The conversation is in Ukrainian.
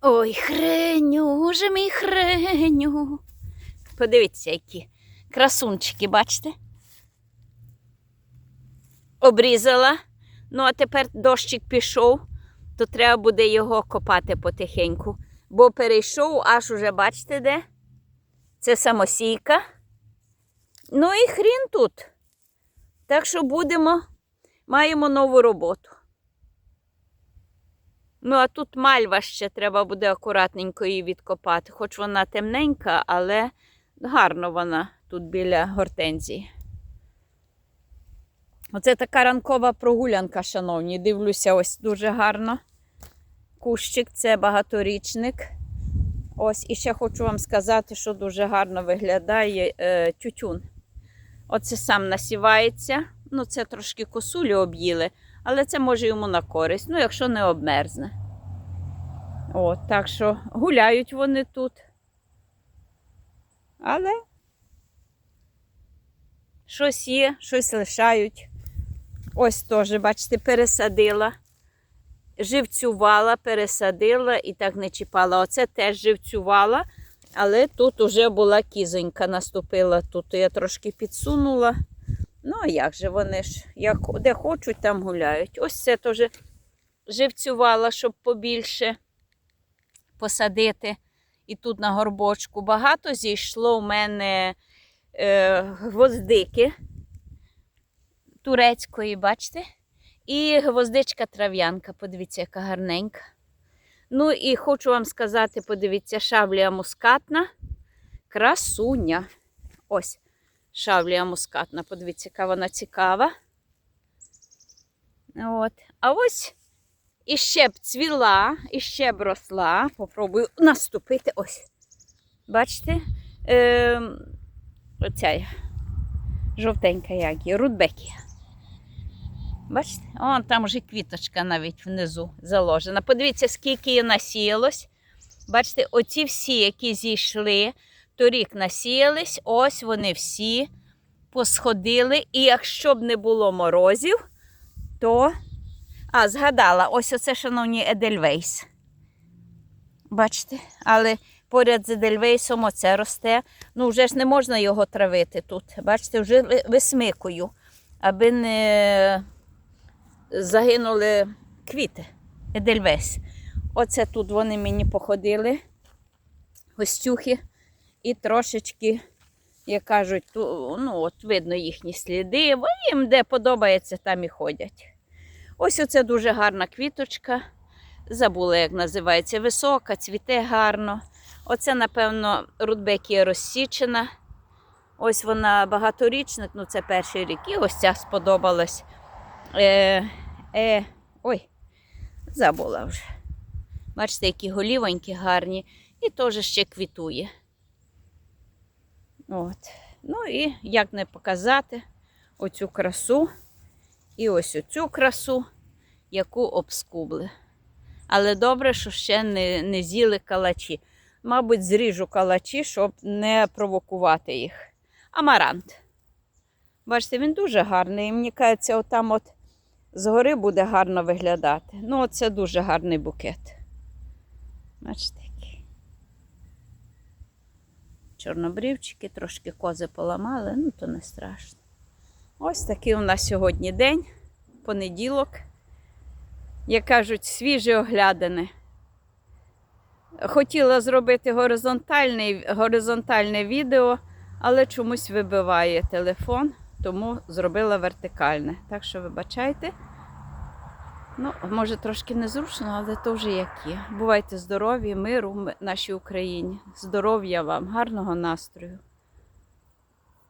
Ой, хреню, же мій хреню. Подивіться, які красунчики, бачите? Обрізала. Ну, а тепер дощик пішов, то треба буде його копати потихеньку. Бо перейшов аж уже, бачите, де? Це самосійка. Ну і хрін тут. Так що будемо, маємо нову роботу. Ну, а тут мальва ще треба буде акуратненько її відкопати. Хоч вона темненька, але гарно вона тут біля гортензії. Оце така ранкова прогулянка, шановні. Дивлюся, ось дуже гарно. Кущик це багаторічник. Ось і ще хочу вам сказати, що дуже гарно виглядає е, тютюн. Оце сам насівається. Ну, це трошки косулі об'їли, але це може йому на користь, ну, якщо не обмерзне. От, так що гуляють вони тут. Але щось є, щось лишають. Ось теж, бачите, пересадила. Живцювала, пересадила і так не чіпала. Оце теж живцювала, але тут уже була кізонька, наступила тут. Я трошки підсунула. Ну, а як же вони ж, як, де хочуть, там гуляють. Ось це теж живцювала, щоб побільше посадити. І тут на горбочку багато зійшло у мене е, гвоздики турецької, бачите? І гвоздичка трав'янка, подивіться, яка гарненька. Ну і хочу вам сказати, подивіться, шавлія мускатна, красуня. Ось шавлія мускатна, подивіться, яка вона цікава. От. А ось іще б цвіла, іще б росла. Попробую наступити. Ось. Бачите? Е, оця жовтенька як є, рудбекія. Бачите? О, там вже квіточка навіть внизу заложена. Подивіться, скільки її насіялось. Бачите, оці всі, які зійшли, торік насіялись, ось вони всі посходили. І якщо б не було морозів, то. А, згадала, ось оце, шановні, Едельвейс. Бачите? Але поряд з Едельвейсом оце росте. Ну, вже ж не можна його травити тут. Бачите, вже ви- висмикую, аби не загинули квіти. Едельвейс. Оце тут вони мені походили, гостюхи, і трошечки, як кажуть, ту, ну, от видно їхні сліди. Бо їм де подобається, там і ходять. Ось оце дуже гарна квіточка. Забула, як називається, висока, цвіте гарно. Оце, напевно, рудбекія розсічена. Ось вона багаторічник, ну це перший рік. І ось ця сподобалась. Е, е, ой, забула вже. Бачите, які голівонькі гарні. І теж ще квітує. От. Ну і як не показати оцю красу. І ось оцю красу, яку обскубли. Але добре, що ще не, не з'їли калачі. Мабуть, зріжу калачі, щоб не провокувати їх. Амарант. Бачите, він дуже гарний. І мені кажеться, отам от згори буде гарно виглядати. Ну, це дуже гарний букет. Бачите. Чорнобрівчики, трошки кози поламали, ну то не страшно. Ось такий у нас сьогодні день, понеділок. Як кажуть, свіже оглядане. Хотіла зробити горизонтальне, горизонтальне відео, але чомусь вибиває телефон, тому зробила вертикальне. Так що вибачайте. Ну, може, трошки незручно, але то вже які. Бувайте здорові, миру нашій Україні. Здоров'я вам, гарного настрою.